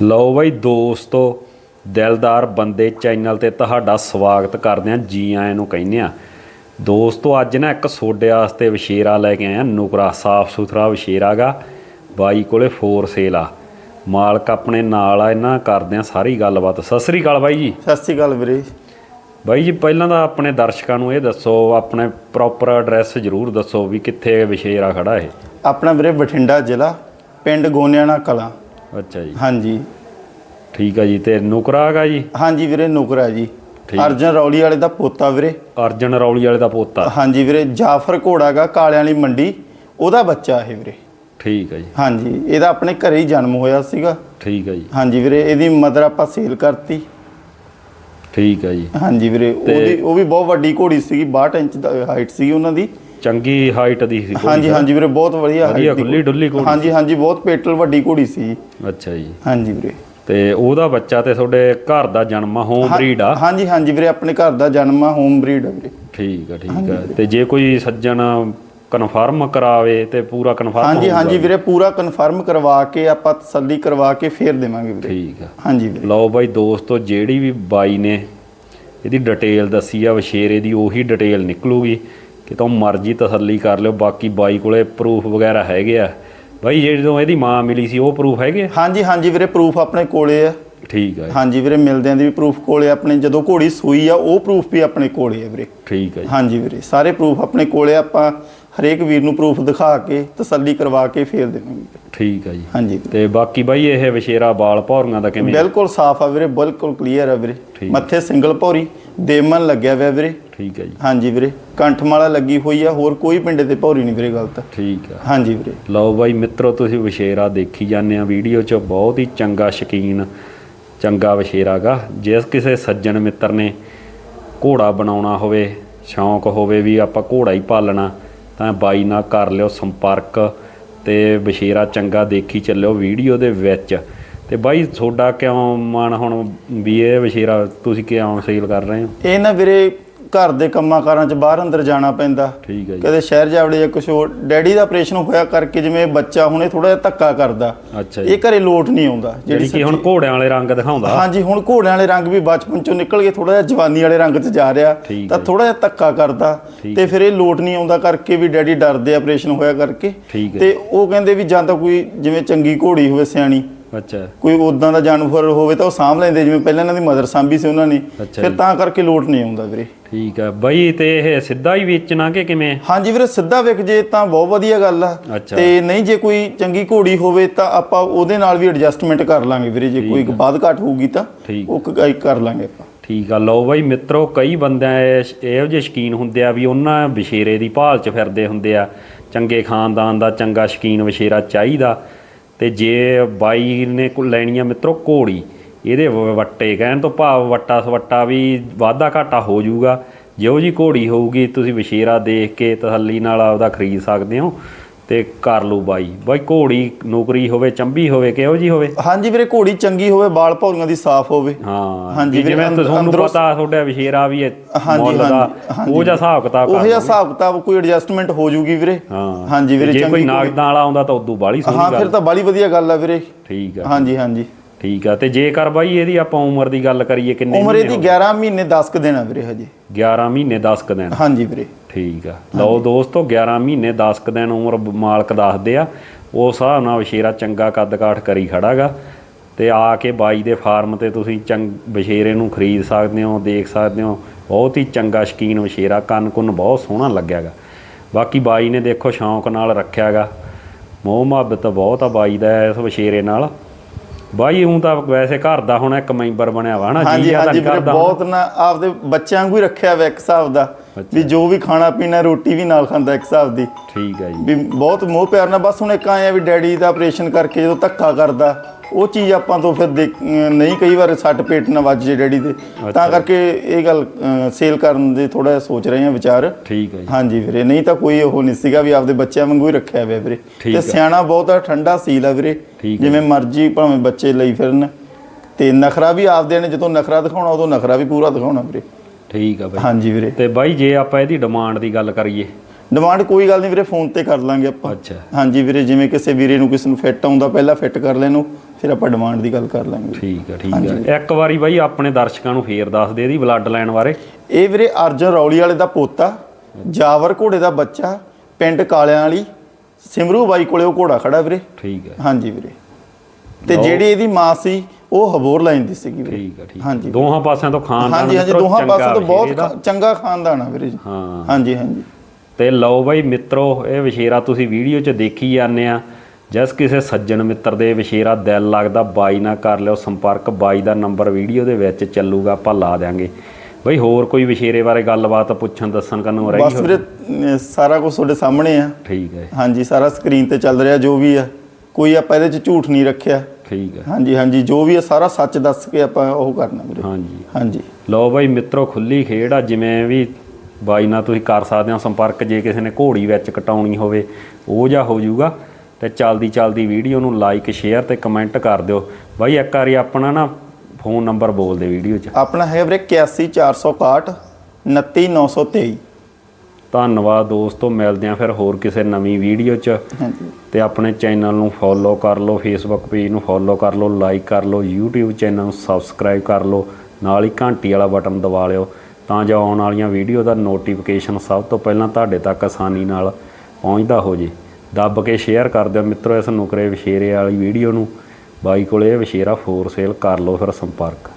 ਲਓ ਬਾਈ ਦੋਸਤੋ ਦਿਲਦਾਰ ਬੰਦੇ ਚੈਨਲ ਤੇ ਤੁਹਾਡਾ ਸਵਾਗਤ ਕਰਦੇ ਹਾਂ ਜੀ ਆਇਆਂ ਨੂੰ ਕਹਿੰਦੇ ਆ ਦੋਸਤੋ ਅੱਜ ਨਾ ਇੱਕ ਸੋਡੇ ਵਾਸਤੇ ਵਿਸ਼ੇਰਾ ਲੈ ਕੇ ਆਏ ਆ ਨੁਕਰਾ ਸਾਫ਼ ਸੁਥਰਾ ਵਿਸ਼ੇਰਾਗਾ ਬਾਈ ਕੋਲੇ ਫੋਰ ਸੇਲ ਆ। ਮਾਲਕ ਆਪਣੇ ਨਾਲ ਆ ਇਹਨਾਂ ਨਾਲ ਕਰਦੇ ਆ ਸਾਰੀ ਗੱਲਬਾਤ। ਸਤਿ ਸ੍ਰੀ ਅਕਾਲ ਬਾਈ ਜੀ। ਸਤਿ ਸ਼੍ਰੀ ਅਕਾਲ ਵੀਰੇ। ਬਾਈ ਜੀ ਪਹਿਲਾਂ ਤਾਂ ਆਪਣੇ ਦਰਸ਼ਕਾਂ ਨੂੰ ਇਹ ਦੱਸੋ ਆਪਣੇ ਪ੍ਰੋਪਰ ਐਡਰੈਸ ਜ਼ਰੂਰ ਦੱਸੋ ਵੀ ਕਿੱਥੇ ਵਿਸ਼ੇਰਾ ਖੜਾ ਇਹ। ਆਪਣਾ ਵੀਰੇ ਬਠਿੰਡਾ ਜ਼ਿਲ੍ਹਾ ਪਿੰਡ ਗੋਨਿਆਣਾ ਕਲਾਂ। ਅੱਛਾ ਜੀ। ਹਾਂਜੀ। ਠੀਕ ਆ ਜੀ ਤੇ ਨੁਕਰਾ ਹੈਗਾ ਜੀ? ਹਾਂਜੀ ਵੀਰੇ ਨੁਕਰਾ ਜੀ। ਅਰਜਨ ਰੌਲੀ ਵਾਲੇ ਦਾ ਪੋਤਾ ਵੀਰੇ। ਅਰਜਨ ਰੌਲੀ ਵਾਲੇ ਦਾ ਪੋਤਾ? ਹਾਂਜੀ ਵੀਰੇ ਜਾਫਰ ਘੋੜਾਗਾ ਕਾਲਿਆਂ ਵਾਲੀ ਮੰਡੀ। ਉਹਦਾ ਬੱਚਾ ਇਹ ਵੀਰੇ। ਠੀਕ ਆ ਜੀ। ਹਾਂਜੀ ਇਹਦਾ ਆਪਣੇ ਘਰੇ ਹੀ ਜਨਮ ਹੋਇਆ ਸੀਗਾ। ਠੀਕ ਆ ਜੀ। ਹਾਂਜੀ ਵੀਰੇ ਇਹਦੀ ਮਦਰ ਆਪਾਂ ਸੇਲ ਕਰਤੀ। ਠੀਕ ਆ ਜੀ। ਹਾਂਜੀ ਵੀਰੇ ਉਹਦੀ ਉਹ ਵੀ ਬਹੁਤ ਵੱਡੀ ਘੋੜੀ ਸੀਗੀ 62 ਇੰਚ ਦਾ ਹਾਈਟ ਸੀਗੀ ਉਹਨਾਂ ਦੀ। ਚੰਗੀ ਹਾਈਟ ਦੀ ਸੀ ਹਾਂਜੀ ਹਾਂਜੀ ਵੀਰੇ ਬਹੁਤ ਵਧੀਆ ਵਧੀਆ ਦੀ ਖੁੱਲੀ ਡੁੱਲੀ ਘੋੜੀ ਹਾਂਜੀ ਹਾਂਜੀ ਬਹੁਤ ਪੇਟਲ ਵੱਡੀ ਘੋੜੀ ਸੀ। ਅੱਛਾ ਜੀ। ਹਾਂਜੀ ਵੀਰੇ। ਤੇ ਉਹਦਾ ਬੱਚਾ ਤੇ ਤੁਹਾਡੇ ਘਰ ਦਾ ਜਨਮ ਹੋਮ ਬਰੀਡ ਆ? ਹਾਂਜੀ ਹਾਂਜੀ ਵੀਰੇ ਆਪਣੇ ਘਰ ਦਾ ਜਨਮ ਹੋਮ ਬਰੀਡ ਆ ਵੀਰੇ। ਠੀਕ ਆ ਠੀਕ ਆ। ਤੇ ਜੇ ਕੋਈ ਸੱਜਣ ਕਨਫਰਮ ਕਰਾਵੇ ਤੇ ਪੂਰਾ ਕਨਫਰਮ ਹਾਂਜੀ ਹਾਂਜੀ ਵੀਰੇ ਪੂਰਾ ਕਨਫਰਮ ਕਰਵਾ ਕੇ ਆਪਾਂ ਤਸੱਲੀ ਕਰਵਾ ਕੇ ਫੇਰ ਦੇਵਾਂਗੇ ਵੀਰੇ। ਠੀਕ ਆ। ਹਾਂਜੀ ਵੀਰੇ। ਲਓ ਬਾਈ ਦੋਸਤੋ ਜਿਹੜੀ ਵੀ ਬਾਈ ਨੇ ਇਹਦੀ ਡਿਟੇਲ ਦੱਸੀ ਆ ਵਸ਼ੇਰੇ ਦੀ ਉਹੀ ਡਿਟੇਲ ਨਿਕਲੂਗੀ। ਕਿਤੋਂ ਮਰਜ਼ੀ ਤਸੱਲੀ ਕਰ ਲਿਓ ਬਾਕੀ ਬਾਈ ਕੋਲੇ ਪ੍ਰੂਫ ਵਗੈਰਾ ਹੈਗੇ ਆ। ਬਾਈ ਜਦੋਂ ਇਹਦੀ ਮਾਂ ਮਿਲੀ ਸੀ ਉਹ ਪ੍ਰੂਫ ਹੈਗੇ ਆ? ਹਾਂਜੀ ਹਾਂਜੀ ਵੀਰੇ ਪ੍ਰੂਫ ਆਪਣੇ ਕੋਲੇ ਆ। ਠੀਕ ਆ ਹਾਂਜੀ ਵੀਰੇ ਮਿਲਦਿਆਂ ਦੀ ਵੀ ਪ੍ਰੂਫ ਕੋਲੇ ਆ ਆਪਣੇ ਜਦੋਂ ਘੋੜੀ ਸੂਈ ਆ ਉਹ ਪ੍ਰੂਫ ਵੀ ਆਪਣੇ ਕੋਲੇ ਆ ਵੀਰੇ। ਠੀਕ ਆ ਹਾਂਜੀ ਵੀਰੇ ਸਾਰੇ ਪ੍ਰੂਫ ਆਪਣੇ ਕੋਲੇ ਆ, ਆਪਾਂ ਹਰੇਕ ਵੀਰ ਨੂੰ ਪ੍ਰੂਫ ਦਿਖਾ ਕੇ ਤਸੱਲੀ ਕਰਵਾ ਕੇ ਫੇਰ ਦੇਵਾਂਗੇ। ਠੀਕ ਆ ਜੀ। ਹਾਂਜੀ। ਤੇ ਬਾਕੀ ਬਾਈ ਇਹ ਵਿਸ਼ੇਰਾ ਬਾਲ ਭੌਰੀਆਂ ਦਾ ਕਿਵੇਂ ਬਿਲਕੁਲ ਸਾਫ਼ ਆ ਵੀਰੇ ਬਿਲਕੁਲ ਕਲੀਅਰ ਆ ਵੀਰੇ। ਮੱਥੇ ਸਿੰਗਲ ਭੌਰੀ ਦੇਮਨ ਲੱਗਿਆ ਹੋਇਆ ਵੀਰੇ। ਠੀਕ ਹੈ ਜੀ। ਹਾਂਜੀ ਵੀਰੇ ਕੰਠਮਾਲਾ ਲੱਗੀ ਹੋਈ ਆ ਹੋਰ ਕੋਈ ਪਿੰਡੇ ਤੇ ਭੌਰੀ ਨਹੀਂ ਵੀਰੇ ਗਲਤ ਠੀਕ ਆ। ਹਾਂਜੀ ਵੀਰੇ। ਲਓ ਬਾਈ ਮਿੱਤਰੋ ਤੁਸੀਂ ਵਿਸ਼ੇਰਾ ਦੇਖੀ ਜਾਂਦੇ ਆ ਵੀਡੀਓ 'ਚ ਬਹੁਤ ਹੀ ਚੰਗਾ ਸ਼ਕੀਨ ਚੰਗਾ ਵਿਸ਼ੇਰਾਗਾ ਜਿਸ ਕਿਸੇ ਸੱਜਣ ਮਿੱਤਰ ਨੇ ਘੋੜਾ ਬਣਾਉਣਾ ਹੋਵੇ ਸ਼ੌਂਕ ਹੋਵੇ ਵੀ ਆਪਾਂ ਘੋੜਾ ਹੀ ਪਾਲਣਾ ਤਾਂ ਬਾਈ ਨਾਲ ਕਰ ਲਿਓ ਸੰਪਰਕ ਤੇ ਵਿਸ਼ੇਰਾ ਚੰਗਾ ਦੇਖੀ ਚੱਲਿਓ ਵੀਡੀਓ ਦੇ ਵਿੱਚ। ਤੇ ਬਾਈ, ਤੁਹਾਡਾ ਕਿਉਂ ਮਨ ਹੁਣ ਵੀ ਇਹ ਵਿਸ਼ੇਰਾ ਤੁਸੀਂ ਕਿਉਂ ਸੇਲ ਕਰ ਰਹੇ ਹੋ? ਇਹ ਨਾ ਵੀਰੇ ਘਰ ਦੇ ਕੰਮਾਂ ਕਾਰਾਂ 'ਚ ਬਾਹਰ ਅੰਦਰ ਜਾਣਾ ਪੈਂਦਾ। ਠੀਕ ਹੈ ਜੀ। ਕਦੇ ਸ਼ਹਿਰ ਜਾਵੜੇ ਜਾਂ ਕੁਛ ਹੋਰ। ਡੈਡੀ ਦਾ ਆਪਰੇਸ਼ਨ ਹੋਇਆ ਕਰਕੇ ਜਿਵੇਂ ਬੱਚਾ ਹੁਣੇ ਥੋੜਾ ਜਿਹਾ ਧੱਕਾ ਕਰਦਾ। ਅੱਛਾ ਜੀ। ਇਹ ਘਰੇ ਲੋਟ ਨਹੀਂ ਆਉਂਦਾ। ਜਿਹੜੀ ਕਿ ਹੁਣ ਘੋੜਿਆਂ ਵਾਲੇ ਰੰਗ ਦਿਖਾਉਂਦਾ। ਹਾਂਜੀ ਹੁਣ ਘੋੜਿਆਂ ਵਾਲੇ ਰੰਗ ਵੀ ਬਚਪਨ ਚੋਂ ਨਿਕਲ ਕੇ ਥੋੜਾ ਜਿਹਾ ਜਵਾਨੀ ਵਾਲੇ ਰੰਗ 'ਚ ਜਾ ਰਿਹਾ। ਤਾਂ ਥੋੜਾ ਜਿਹਾ ਧੱਕਾ ਕਰਦਾ। ਤੇ ਫਿਰ ਇਹ ਲੋਟ ਨਹੀਂ ਆਉਂਦਾ ਕਰਕੇ ਵੀ ਡੈਡੀ ਡਰਦੇ ਆਪਰੇਸ਼ਨ ਹੋਇਆ ਕਰਕੇ। ਤੇ ਉਹ ਕਹਿੰਦੇ ਵੀ ਜਾਂ ਤਾਂ ਕੋਈ ਜਿਵੇਂ ਚੰਗੀ ਘੋੜੀ ਹੋਵੇ ਸਿਆਣੀ ਅੱਛਾ। ਕੋਈ ਉਦਾਂ ਦਾ ਜਾਨਵਰ ਹੋਵੇ ਤਾਂ ਉਹ ਸਾਂਭ ਲੈਂਦੇ ਜਿਵੇਂ ਪਹਿਲਾਂ ਇਹਨਾਂ ਦੀ ਮਦਰ ਸਾਂਭੀ ਸੀ ਉਹਨਾਂ ਨੇ। ਅੱਛਾ ਫਿਰ ਤਾਂ ਕਰਕੇ ਲੋਟ ਨਹੀਂ ਆਉਂਦਾ ਵੀਰੇ। ਠੀਕ ਆ। ਬਈ ਤੇ ਇਹ ਸਿੱਧਾ ਹੀ ਵੇਚਣਾ ਕਿ ਕਿਵੇਂ? ਹਾਂਜੀ ਵੀਰੇ ਸਿੱਧਾ ਵਿਕ ਜੇ ਤਾਂ ਬਹੁਤ ਵਧੀਆ ਗੱਲ ਆ। ਅੱਛਾ। ਤੇ ਨਹੀਂ ਜੇ ਕੋਈ ਚੰਗੀ ਘੋੜੀ ਹੋਵੇ ਤਾਂ ਆਪਾਂ ਉਹਦੇ ਨਾਲ ਵੀ ਐਡਜਸਟਮੈਂਟ ਕਰ ਲਾਂਗੇ ਵੀਰੇ। ਜੇ ਕੋਈ ਬਾਦ ਘਾਟ ਹੋਊਗੀ ਤਾਂ ਠੀਕ। ਉਹ ਕ- ਕਰ ਲਾਂਗੇ ਆਪਾਂ। ਠੀਕ ਆ। ਲਓ ਬਾਈ ਮਿੱਤਰੋ ਕਈ ਬੰਦਿਆਂ ਇਹ- ਇਹੋ ਜਿਹੇ ਸ਼ਕੀਨ ਹੁੰਦੇ ਆ ਵੀ ਉਹਨਾਂ ਵਿਸ਼ੇਰੇ ਦੀ ਭਾਲ 'ਚ ਫਿਰਦੇ ਹੁੰਦੇ ਆ। ਚੰਗੇ ਖਾਨਦਾਨ ਦਾ ਚੰਗਾ ਸ਼ਕੀਨ ਵਿਸ਼ੇਰਾ ਚਾਹੀਦਾ। ਤੇ ਜੇ ਬਾਈ ਨੇ ਕੋ ਲੈਣੀ ਆ ਮਿੱਤਰੋ ਘੋੜੀ, ਇਹਦੇ ਵ- ਵੱਟੇ ਕਹਿਣ ਤੋਂ ਭਾਵ ਵੱਟਾ ਸਵੱਟਾ ਵੀ ਵਾਧਾ ਘਾਟਾ ਹੋ ਜਾਊਗਾ। ਜਿਹੋ ਜੀ ਘੋੜੀ ਹੋਊਗੀ, ਤੁਸੀਂ ਵਿਸ਼ੇਰਾ ਦੇਖ ਕੇ ਤਸੱਲੀ ਨਾਲ ਆਪਦਾ ਖਰੀਦ ਸਕਦੇ ਹੋ। ਤੇ ਕਰ ਲਓ ਬਾਈ। ਬਾਈ ਘੋੜੀ ਨੌਕਰੀ ਹੋਵੇ ਚੰਬੀ ਹੋਵੇ ਕਿਹੋ ਜੀ ਹੋਵੇ? ਹਾਂਜੀ ਵੀਰੇ ਘੋੜੀ ਚੰਗੀ ਹੋਵੇ ਬਾਲ ਭੌਰੀਆਂ ਦੀ ਸਾਫ਼ ਹੋਵੇ। ਹਾਂ ਹਾਂਜੀ ਵੀ ਵੀਰੇ, ਜਿਵੇਂ ਤੁਹਾਨੂੰ ਪਤਾ ਤੁਹਾਡਾ ਵਿਸ਼ੇਰਾ ਵੀ ਹੈ ਮੁੱਲ ਦਾ ਉਹ ਜਿਹਾ ਹਿਸਾਬ ਕਿਤਾਬ ਉਹ ਜਿਹਾ ਹਿਸਾਬ ਕਿਤਾਬ ਕੋਈ ਐਡਜਸਟਮੈਂਟ ਹੋ ਜੂਗੀ ਵੀਰੇ। ਹਾਂ ਹਾਂਜੀ ਵੀਰੇ ਜੇ ਕੋਈ ਚੰਗੀ ਨਾਗਦਾਂ ਵਾਲਾ ਆਉਂਦਾ ਤਾਂ ਉਦੋਂ ਬਾਹਲੀ ਹਾਂ ਸੋਹਣੀ ਫਿਰ ਗੱਲ। ਤਾਂ ਬਾਲੀ ਵਧੀਆ ਗੱਲ ਆ ਵੀਰੇ। ਠੀਕ ਆ। ਹਾਂਜੀ ਹਾਂਜੀ। ਠੀਕ ਆ ਤੇ ਜੇਕਰ ਬਾਈ ਇਹਦੀ ਆਪਾਂ ਉਮਰ ਦੀ ਗੱਲ ਕਰੀਏ ਕਿੰਨੇ ਉਮਰ ਇਹਦੀ 11 ਮਹੀਨੇ 10 ਕ ਦਿਨ ਆ ਵੀਰੇ ਹਜੇ। 11 ਮਹੀਨੇ 10 ਕ ਦਿਨ। ਹਾਂਜੀ ਵੀਰੇ। ਠੀਕ ਆ। ਲਓ ਦੋਸਤੋ 11 ਮਹੀਨੇ 10 ਕ ਦਿਨ ਉਮਰ ਮਾਲਕ ਦੱਸਦੇ ਆ। ਉਸ ਹਿਸਾਬ ਨਾਲ ਵਿਸ਼ੇਰਾ ਚੰਗਾ ਕੱਦ ਕਾਠ ਕਰੀ ਖੜਾਗਾ। ਤੇ ਆ ਕੇ ਬਾਈ ਦੇ ਫਾਰਮ ਤੇ ਤੁਸੀਂ ਚੰਗ ਵਿਸ਼ੇਰੇ ਨੂੰ ਖਰੀਦ ਸਕਦੇ ਹੋ ਦੇਖ ਸਕਦੇ ਹੋ। ਬਹੁਤ ਹੀ ਚੰਗਾ ਸ਼ਕੀਨ ਵਿਸ਼ੇਰਾ ਕੰਨ ਕੁੰਨ ਬਹੁਤ ਸੋਹਣਾ ਲੱਗਿਆਗਾ। ਬਾਕੀ ਬਾਈ ਨੇ ਦੇਖੋ ਸ਼ੌਂਕ ਨਾਲ ਰੱਖਿਆਗਾ। ਮੋਹ ਮੁਹੱਬਤ ਬਹੁਤ ਆ ਬਾਈ ਦਾ ਇਸ ਵਿਸ਼ੇਰੇ ਨਾਲ। ਬਾਈ ਹੂੰ ਤਾਂ ਵੈਸੇ ਘਰ ਦਾ ਹੁਣ ਇੱਕ ਮੈਂਬਰ ਬਣਿਆ ਵਾ ਨਾ ਹਾਂਜੀ ਜੀ ਆ ਤਾਂ ਕਰਦਾ। ਬਹੁਤ ਨਾ ਆਪਦੇ ਬੱਚਿਆਂ ਵਾਂਗੂ ਹੀ ਰੱਖਿਆ ਵਾ ਇੱਕ ਹਿਸਾਬ ਦਾ ਵੀ ਜੋ ਵੀ ਖਾਣਾ ਪੀਣਾ ਰੋਟੀ ਵੀ ਨਾਲ ਖਾਂਦਾ ਇੱਕ ਹਿਸਾਬ ਦੀ। ਠੀਕ ਹੈ ਜੀ। ਵੀ ਬਹੁਤ ਮੋਹ ਪਿਆਰ ਨਾਲ ਬਸ ਹੁਣ ਇੱਕ ਆਏ ਆ ਵੀ ਡੈਡੀ ਦਾ ਆਪਰੇਸ਼ਨ ਕਰਕੇ ਜਦੋਂ ਧੱਕਾ ਕਰਦਾ ਉਹ ਚੀਜ਼ ਆਪਾਂ ਤੋਂ ਫਿਰ ਦੇਖ- ਅਮ ਨਹੀਂ ਕਈ ਵਾਰ ਸੱਟ ਪੇਟ ਨਾ ਵੱਜ ਜੇ ਡੈਡੀ ਦੇ। ਤਾਂ ਕਰਕੇ ਇਹ ਗੱਲ ਸੇਲ ਕਰਨ ਦੇ ਥੋੜਾ ਸੋਚ ਰਹੇ ਆ ਵਿਚਾਰ। ਠੀਕ ਹੈ ਜੀ। ਹਾਂਜੀ ਵੀਰੇ ਨਹੀਂ ਤਾਂ ਕੋਈ ਉਹ ਨਹੀਂ ਸੀਗਾ ਵੀ ਆਪਦੇ ਬੱਚਿਆਂ ਵਾਂਗੂ ਹੀ ਰੱਖਿਆ ਹੋਇਆ ਵੀਰੇ। ਠੀਕ ਤੇ ਆ। ਸਿਆਣਾ ਬਹੁਤ ਠੰਡਾ ਸੀਲ ਆ ਵੀਰੇ। ਠੀਕ ਆ। ਜਿਵੇਂ ਮਰਜ਼ੀ ਭਾਵੇਂ ਬੱਚੇ ਲਈ ਫਿਰਨ। ਤੇ ਨਖਰਾ ਵੀ ਆਪਦੇ ਨੇ ਜਦੋਂ ਨਖਰਾ ਦਿਖਾਉਣਾ ਉਦੋਂ ਨਖਰਾ ਵੀ ਪੂਰਾ ਦਿਖਾਉਣਾ ਵੀਰੇ। ਠੀਕ ਆ ਬਾਈ। ਹਾਂਜੀ ਵੀਰੇ। ਤੇ ਬਾਈ ਜੇ ਆਪਾਂ ਇਹਦੀ ਡਿਮਾਂਡ ਦੀ ਗੱਲ ਕਰੀਏ ਡਿਮਾਂਡ ਕੋਈ ਗੱਲ ਨਹੀਂ ਵੀਰੇ ਫੋਨ ਤੇ ਕਰ ਲਾਂਗੇ ਆਪਾਂ। ਅੱਛਾ। ਹਾਂਜੀ ਵੀਰੇ ਜਿਵੇਂ ਕਿਸੇ ਵੀਰੇ ਨੂੰ ਕਿਸੇ ਨੂੰ ਫਿੱਟ ਆਉਂਦਾ ਪਹਿਲਾਂ ਫਿੱਟ ਕਰ ਲੈਣੋ ਫਿਰ ਆਪਾਂ ਡਿਮਾਂਡ ਦੀ ਗੱਲ ਕਰ ਲਾਂਗੇ। ਠੀਕ ਆ ਠੀਕ ਆ। ਇੱਕ ਵਾਰੀ ਬਾਈ ਆਪਣੇ ਦਰਸ਼ਕਾਂ ਨੂੰ ਫੇਰ ਦੱਸ ਦੇ ਇਹਦੀ ਬਲੱਡ ਲਾਈਨ ਬਾਰੇ। ਇਹ ਵੀਰੇ ਅਰਜਨ ਰੌਲੀ ਵਾਲੇ ਦਾ ਪੋਤਾ ਜਾਵਰ ਘੋੜੇ ਦਾ ਬੱਚਾ ਪਿੰਡ ਕਾਲਿਆਂ ਵਾਲੀ ਸਿਮਰੂ ਬਾਈ ਕੋਲੇ ਉਹ ਘੋੜਾ ਖੜਾ ਵੀਰੇ। ਠੀਕ ਆ। ਹਾਂਜੀ ਵੀਰੇ। ਤੇ ਜਿਹੜੀ ਇਹਦੀ ਮਾਂ ਸੀ ਉਹ ਹਬੋਰ ਲਾਈਨ ਦੀ ਸੀਗੀ ਵੀਰੇ। ਠੀਕ ਆ ਠੀਕ ਆ। ਹਾਂਜੀ। ਦੋਹਾਂ ਪਾਸਿਆਂ ਤੋਂ ਖਾਨਦਾਨ ਹਾਂਜੀ ਹਾਂਜੀ ਦੋਹਾਂ ਚੰਗਾ ਪਾਸੇ ਤੋਂ ਬਹੁਤ ਚੰਗਾ ਖਾਨਦਾਨ ਆ ਵੀਰੇ ਜੀ। ਹਾਂ। ਹਾਂਜੀ ਹਾਂਜੀ। ਤੇ ਲਓ ਬਾਈ ਮਿੱਤਰੋ ਇਹ ਵਿਸ਼ੇਰਾ ਤੁਸੀਂ ਵੀਡੀਓ 'ਚ ਦੇਖੀ ਜਾਂਦੇ ਆ। ਜਿਸ ਕਿਸੇ ਸੱਜਣ ਮਿੱਤਰ ਦੇ ਵਿਸ਼ੇਰਾ ਦਿਲ ਲੱਗਦਾ ਬਾਈ ਨਾਲ ਕਰ ਲਿਓ ਸੰਪਰਕ ਬਾਈ ਦਾ ਨੰਬਰ ਵੀਡੀਓ ਦੇ ਵਿੱਚ ਚੱਲੂਗਾ ਆਪਾਂ ਲਾ ਦਿਆਂਗੇ। ਬਈ ਹੋਰ ਕੋਈ ਵਿਸ਼ੇਰੇ ਬਾਰੇ ਗੱਲਬਾਤ ਪੁੱਛਣ ਦੱਸਣ ਕਰਨ ਨੂੰ ਰਹਿ ਬਸ ਵੀਰੇ ਸਾਰਾ ਕੁਝ ਤੁਹਾਡੇ ਸਾਹਮਣੇ ਆ। ਠੀਕ ਹੈ। ਹਾਂਜੀ ਸਾਰਾ ਸਕਰੀਨ ਤੇ ਚੱਲ ਰਿਹਾ ਜੋ ਵੀ ਆ। ਕੋਈ ਆਪਾਂ ਇਹਦੇ ਚ ਝੂਠ ਨਹੀਂ ਰੱਖਿਆ। ਠੀਕ ਹੈ। ਹਾਂਜੀ ਹਾਂਜੀ ਜੋ ਵੀ ਆ ਸਾਰਾ ਸੱਚ ਦੱਸ ਕੇ ਆਪਾਂ ਉਹ ਕਰਨਾ ਵੀਰੇ। ਹਾਂਜੀ। ਹਾਂਜੀ। ਲਓ ਬਾਈ ਮਿੱਤਰੋ ਖੁੱਲੀ ਖੇਡ ਆ ਜਿਵੇਂ ਵੀ ਬਾਈ ਨਾਲ ਤੁਸੀਂ ਕਰ ਸਕਦੇ ਹੋ ਸੰਪਰਕ ਜੇ ਕਿਸੇ ਨੇ ਘੋੜੀ ਵਿੱਚ ਕਟਾਉਣੀ ਹੋਵੇ ਉਹ ਜਾਂ ਹੋ ਜਾਊਗਾ। ਤੇ ਚਲਦੀ ਚਲਦੀ ਵੀਡੀਓ ਨੂੰ ਲਾਈਕ ਸ਼ੇਅਰ ਤੇ ਕਮੈਂਟ ਕਰ ਦਿਓ। ਬਾਈ ਇੱਕ ਵਾਰੀ ਆਪਣਾ ਨਾ ਫੋਨ ਨੰਬਰ ਬੋਲ ਦੇ ਵੀਡੀਓ 'ਚ। ਆਪਣਾ ਹੈ ਵੀਰੇ 81461 29923 ਧੰਨਵਾਦ ਦੋਸਤੋ ਮਿਲਦੇ ਆਂ ਫਿਰ ਹੋਰ ਕਿਸੇ ਨਵੀਂ ਵੀਡੀਓ 'ਚ। ਤੇ ਆਪਣੇ ਚੈਨਲ ਨੂੰ ਫੋਲੋ ਕਰ ਲਓ ਫੇਸਬੁੱਕ ਪੇਜ ਨੂੰ ਫੋਲੋ ਕਰ ਲਓ ਲਾਈਕ ਕਰ ਲਓ YouTube ਚੈਨਲ ਨੂੰ ਸਬਸਕ੍ਰਾਈਬ ਕਰ ਲਓ ਨਾਲ ਹੀ ਘੰਟੀ ਵਾਲਾ ਬਟਨ ਦਬਾ ਲਿਓ। ਤਾਂ ਜੋ ਆਉਣ ਵਾਲੀਆਂ ਵੀਡੀਓ ਦਾ ਨੋਟੀਫਿਕੇਸ਼ਨ ਸਭ ਤੋਂ ਪਹਿਲਾਂ ਤੁਹਾਡੇ ਤੱਕ ਆਸਾਨੀ ਨਾਲ ਪਹੁੰਚਦਾ ਹੋ ਜੇ। ਦੱਬ ਕੇ ਸ਼ੇਅਰ ਕਰ ਦਿਓ ਮਿੱਤਰੋ ਇਸ ਨੁਕਰੇ ਵਿਸ਼ੇਰੇ ਵਾਲੀ ਵੀਡੀਓ ਨੂੰ। ਬਾਈ ਕੋਲੇ ਇਹ ਵਿਸ਼ੇਰਾ ਫੋਰ ਸੇਲ ਕਰ ਲਓ ਫਿਰ ਸੰਪਰਕ।